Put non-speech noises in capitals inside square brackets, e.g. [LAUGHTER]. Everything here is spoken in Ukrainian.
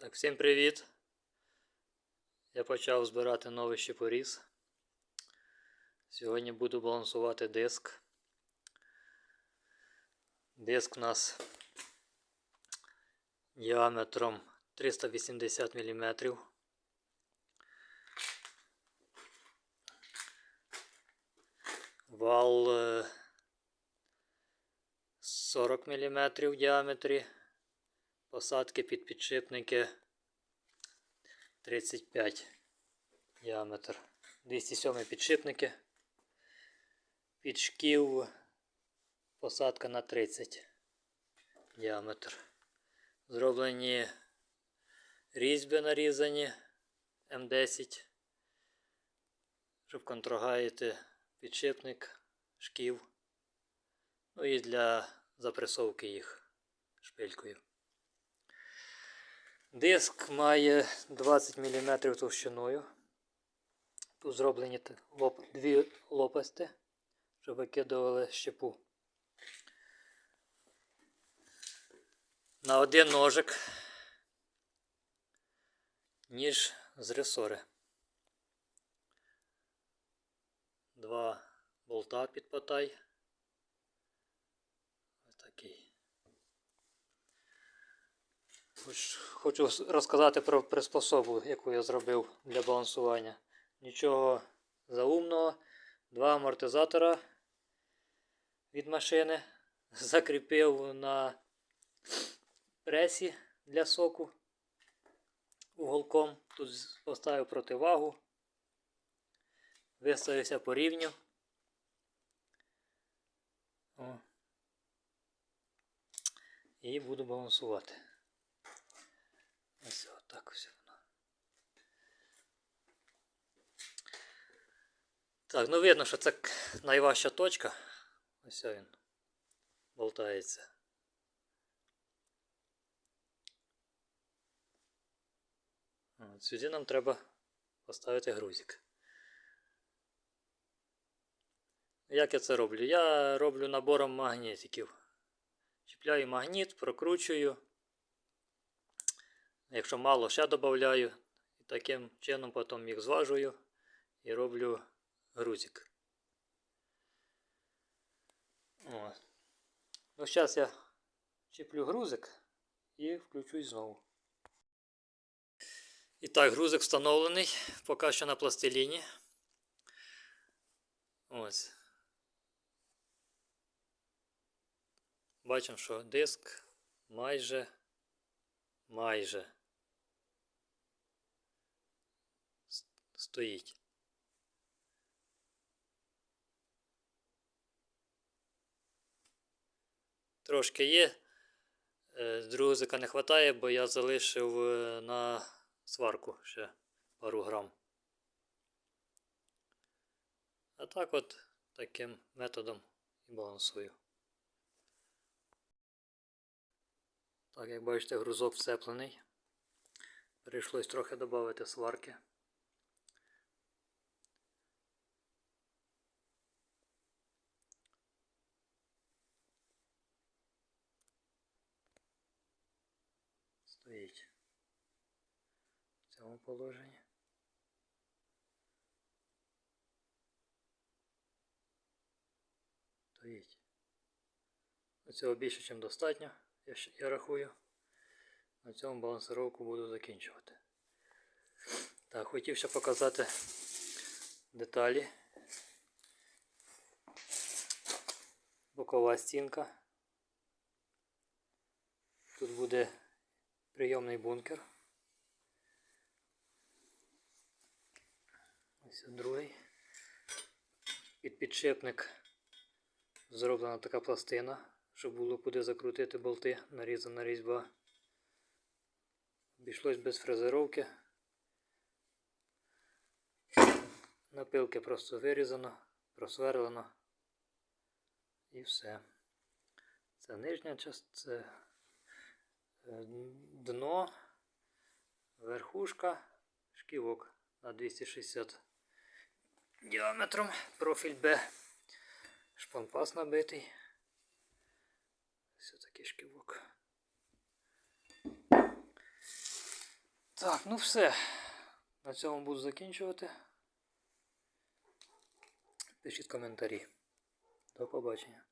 Так, всім привіт. Я почав збирати новий щепоріз. Сьогодні буду балансувати диск. Диск у нас діаметром 380 мм. Вал е, 40 мм в діаметрі. Посадки під підшипники 35 діаметр. 207 підшипники. Під шків посадка на 30 діаметр. Зроблені різьби нарізані М10, щоб контрагаяти підшипник, шків. Ну і для запресовки їх шпилькою. Диск має 20 мм товщиною. Тут зроблені лоп, дві лопасти, щоб викидували щепу. На один ножик, ніж з ресори. Два болта під потай. Ось такий. Хоч- Хочу розказати про приспособу, яку я зробив для балансування. Нічого заумного. Два амортизатора від машини. [LAUGHS] Закріпив на пресі для соку уголком. Тут поставив противагу. Виставився по рівню. І буду балансувати. Ось отак ось воно. Так, ну видно, що це найважча точка. Ось він болтається. От сюди нам треба поставити грузик. Як я це роблю? Я роблю набором магнітиків. Чіпляю магніт, прокручую. Якщо мало, ще додаю. І таким чином потім їх зважую і роблю грузик. О. Ну, зараз я чіплю грузик і включусь знову. І так, грузик встановлений, поки що на пластиліні. Ось. Бачимо, що диск майже майже стоїть. Трошки є. е, Друзика не вистачає, бо я залишив е, на сварку ще пару грам. А так от таким методом і балансую. Так, як бачите, грузок вцеплений. Прийшлось трохи додати сварки. Стоїть в цьому положенні. Стоїть. Цього більше, ніж достатньо, я, я рахую. На цьому балансировку буду закінчувати. Так, хотів ще показати деталі. Бокова стінка. Тут буде прийомний бункер. Ось другий. Під підшипник зроблена така пластина, щоб було куди закрутити болти, нарізана різьба. Обійшлось без фрезеровки. Напилки просто вирізано, просверлено і все. Це нижня частина, дно, верхушка, шківок на 260 діаметром, профіль Б, шпонпас набитий. Ось такий шківок. Так, ну все. На цьому буду закінчувати. Пишіть коментарі. До побачення.